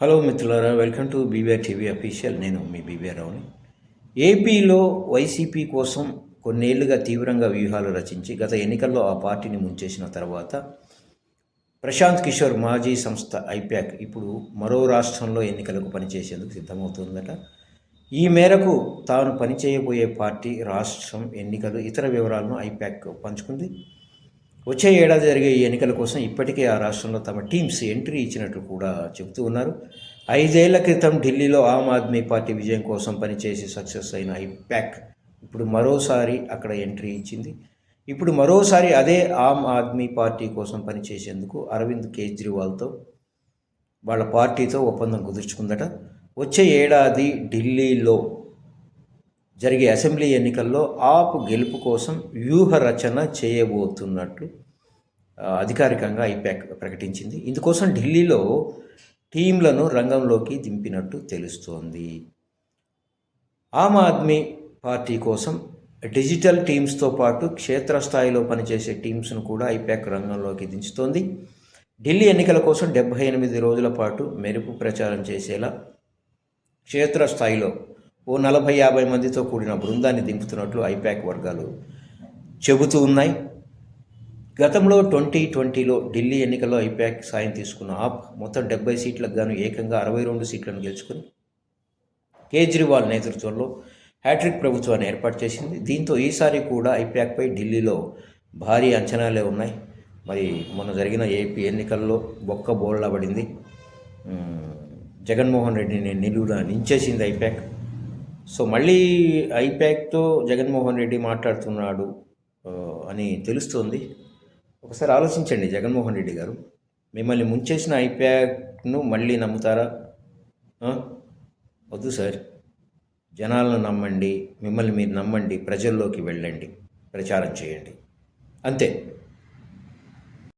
Hello మిత్రులారా welcome to BBR TV official. నేను మీ బీబీఆర్ రావుని ఏపీలో వైసీపీ కోసం కొన్నేళ్ళుగా తీవ్రంగా వ్యూహాలు రచించి గత ఎన్నికల్లో ఆ పార్టీని ముంచేసిన తర్వాత ప్రశాంత్ కిషోర్ మాజీ సంస్థ ఐప్యాక్ ఇప్పుడు మరో రాష్ట్రంలో ఎన్నికలకు పనిచేసేందుకు సిద్ధమవుతుందట. ఈ మేరకు తాను పనిచేయబోయే పార్టీ రాష్ట్రం ఎన్నికలు ఇతర వివరాలను ఐప్యాక్ పంచుకుంది. వచ్చే ఏడాది జరిగే ఈ ఎన్నికల కోసం ఇప్పటికే ఆ రాష్ట్రంలో తమ టీమ్స్ ఎంట్రీ ఇచ్చినట్లు కూడా చెబుతూ ఉన్నారు. ఐదేళ్ళ క్రితం ఢిల్లీలో ఆమ్ ఆద్మీ పార్టీ విజయం కోసం పనిచేసి సక్సెస్ అయిన ఐప్యాక్ ఇప్పుడు మరోసారి అక్కడ ఎంట్రీ ఇచ్చింది. ఇప్పుడు మరోసారి అదే ఆమ్ ఆద్మీ పార్టీ కోసం పనిచేసేందుకు అరవింద్ కేజ్రీవాల్తో వాళ్ళ పార్టీతో ఒప్పందం కుదుర్చుకుందట. వచ్చే ఏడాది ఢిల్లీలో జరిగే అసెంబ్లీ ఎన్నికల్లో ఆప్ గెలుపు కోసం వ్యూహ రచన చేయబోతున్నట్లు అధికారికంగా ఐపాక్ ప్రకటించింది. ఇందుకోసం ఢిల్లీలో టీంలను రంగంలోకి దింపినట్టు తెలుస్తోంది. ఆమ్ ఆద్మీ పార్టీ కోసం డిజిటల్ టీమ్స్తో పాటు క్షేత్రస్థాయిలో పనిచేసే టీమ్స్ను కూడా ఐపాక్ రంగంలోకి దించుతోంది. ఢిల్లీ ఎన్నికల కోసం డెబ్బై ఎనిమిది రోజుల పాటు మెరుపు ప్రచారం చేసేలా క్షేత్రస్థాయిలో ఓ నలభై యాభై మందితో కూడిన బృందాన్ని దింపుతున్నట్లు ఐపాక్ వర్గాలు చెబుతూ ఉన్నాయి. గతంలో ట్వంటీ ట్వంటీలో ఢిల్లీ ఎన్నికల్లో ఐపాక్ సాయం తీసుకున్న ఆప్ మొత్తం డెబ్బై సీట్లకు గాను ఏకంగా అరవై రెండు సీట్లను గెలుచుకుని కేజ్రీవాల్ నేతృత్వంలో హ్యాట్రిక్ ప్రభుత్వాన్ని ఏర్పాటు చేసింది. దీంతో ఈసారి కూడా ఐపాక్పై ఢిల్లీలో భారీ అంచనాలే ఉన్నాయి. మరి మొన్న జరిగిన ఏపీ ఎన్నికల్లో బొక్క బోళ్ళబడింది జగన్మోహన్ రెడ్డిని నిలువున నించేసింది ఐపాక్. సో మళ్ళీ ఐప్యాక్తో జగన్మోహన్ రెడ్డి మాట్లాడుతున్నాడు అని తెలుస్తోంది. ఒకసారి ఆలోచించండి జగన్మోహన్ రెడ్డి గారు. మిమ్మల్ని ముంచేసిన ఐప్యాక్ను మళ్ళీ నమ్ముతారా? వద్దు సార్. జనాలను నమ్మండి మిమ్మల్ని మీరు నమ్మండి ప్రజల్లోకి వెళ్ళండి ప్రచారం చేయండి. అంతే.